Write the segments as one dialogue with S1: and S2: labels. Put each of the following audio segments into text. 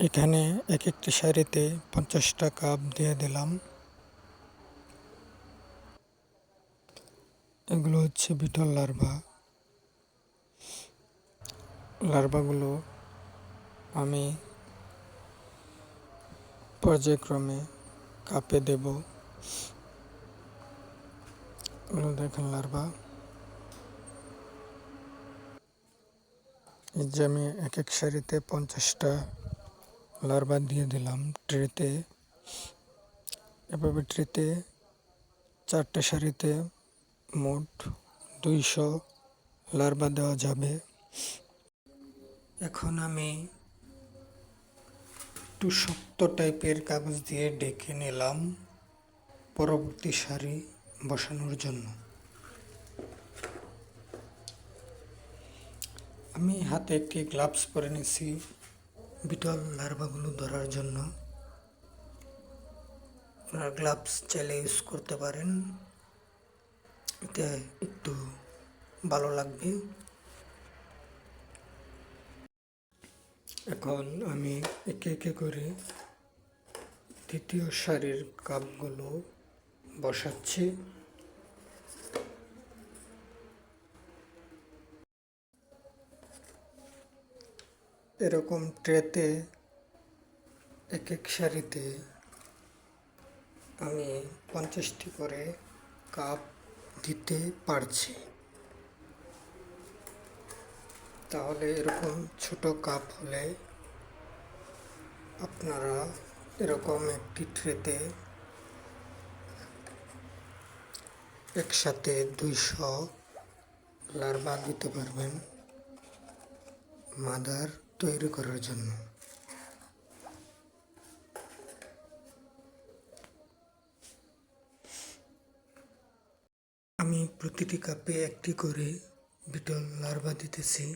S1: এখানে এক একটি শাড়িতে পঞ্চাশটা কাপ দিয়ে দিলাম। এগুলো হচ্ছে বিটল লার্ভা। লার্ভাগুলো আমি পর্যায়ক্রমে কাপে দেব। এগুলো দেখেন লার্ভা। এই যে আমি এক এক শাড়িতে পঞ্চাশটা লার্ভা দিয়ে দিলাম। ট্রেতে, এভাবে ট্রেতে, চারটে শাড়িতে মোট দুইশো লার্ভা দেওয়া যাবে। এখন আমি একটু শক্ত টাইপের কাগজ দিয়ে ডেকে নিলাম পরবর্তী শাড়ি বসানোর জন্য। আমি হাতে একটি গ্লাভস পরে নিয়েছি বিটল লার্ভাগুলো ধরার জন্য আপনারা গ্লাভস চাইলে ইউজ করতে পারেন। এতে একটু ভালো লাগবে। এখন আমি একে একে করে দ্বিতীয় সারির কাপগুলো বসাচ্ছি। এরকম ট্রেতে, এক এক সারিতে আমি পঞ্চাশটি করে কাপ দিতে পারছি। তাহলে এরকম ছোট কাপ হলে আপনারা এরকম একটি ট্রেতে একসাথে দুইশো লার্ভা দিতে পারবেন। মাদার তৈরি করার জন্য। আমি প্রতিটি কাপে একটি করে বিটল লার্ভা দিতেছি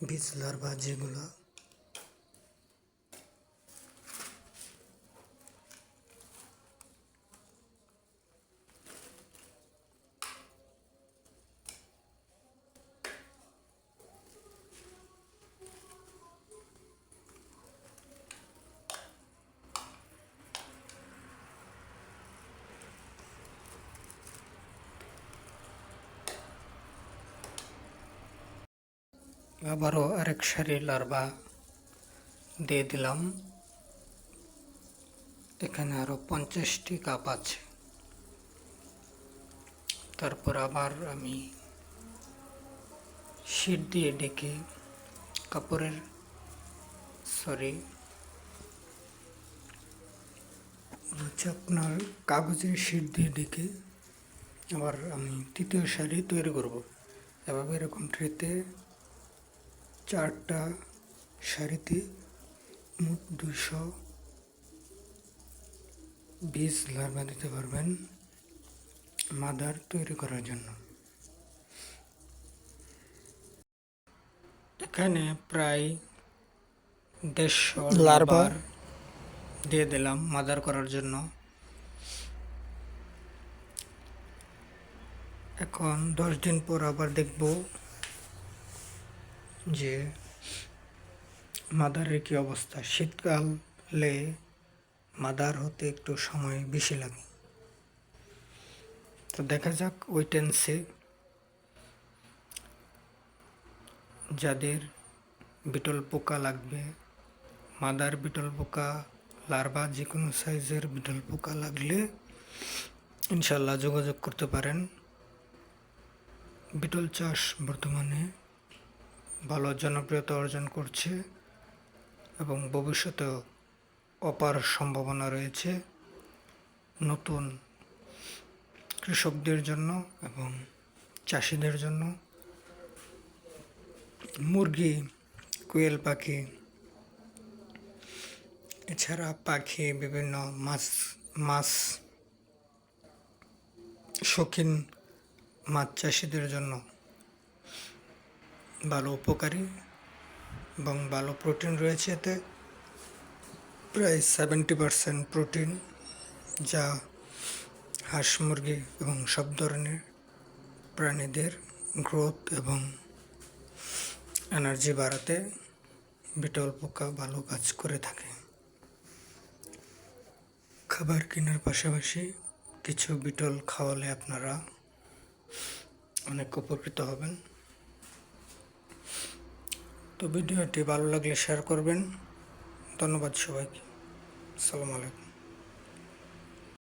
S1: বীজ লার্ভা যেগুলো আবারও আরেক সারি লার্ভা দিয়ে দিলাম। এখানে আরও পঞ্চাশটি কাপ আছে। তারপর আবার আমি শীট দিয়ে ডেকে কাপড়ের সরি হচ্ছে আপনার কাগজের শীট দিয়ে ডেকে আবার আমি তৃতীয় শাড়ি তৈরি করব। এভাবে এরকম ট্রেতে চারটা শাড়িতে মোট দুশো বীজ লার্ভা দিতে পারবেন মাদার তৈরি করার জন্য। এখানে প্রায় দেড়শো লার্ভা দিয়ে দিলাম মাদার করার জন্য। এখন দশ দিন পর আবার দেখব যে মাদারের কি অবস্থা? শীতকালে মাদার হতে একটু সময় বেশি লাগে। তো দেখা যাক ওই টেন্সে যাদের বিটল পোকা লাগবে, মাদার বিটল পোকা, লার্ভা যে কোনো সাইজের বিটল পোকা লাগলে ইনশাল্লাহ যোগাযোগ করতে পারেন। বিটল চাষ বর্তমানে ভালো জনপ্রিয়তা অর্জন করছে এবং ভবিষ্যতেও অপার সম্ভাবনা রয়েছে নতুন কৃষকদের জন্য এবং চাষিদের জন্য। মুরগি, কোয়েল পাখি, এছাড়া পাখি, বিভিন্ন মাছ মাছ, শৌখিন মাছ চাষিদের জন্য ভালো উপকারী এবং ভালো প্রোটিন রয়েছে এতে। প্রায় সেভেন্টি পারসেন্ট প্রোটিন যা হাঁস মুরগি এবং সব ধরনের প্রাণীদের গ্রোথ এবং এনার্জি বাড়াতে বিটল পোকা ভালো কাজ করে থাকে। খাবার কেনার পাশাপাশি কিছু বিটল খাওয়ালে আপনারা অনেক উপকৃত হবেন। তো ভিডিওটি ভালো লাগলে শেয়ার করবেন। ধন্যবাদ সবাইকে। আসসালামু আলাইকুম।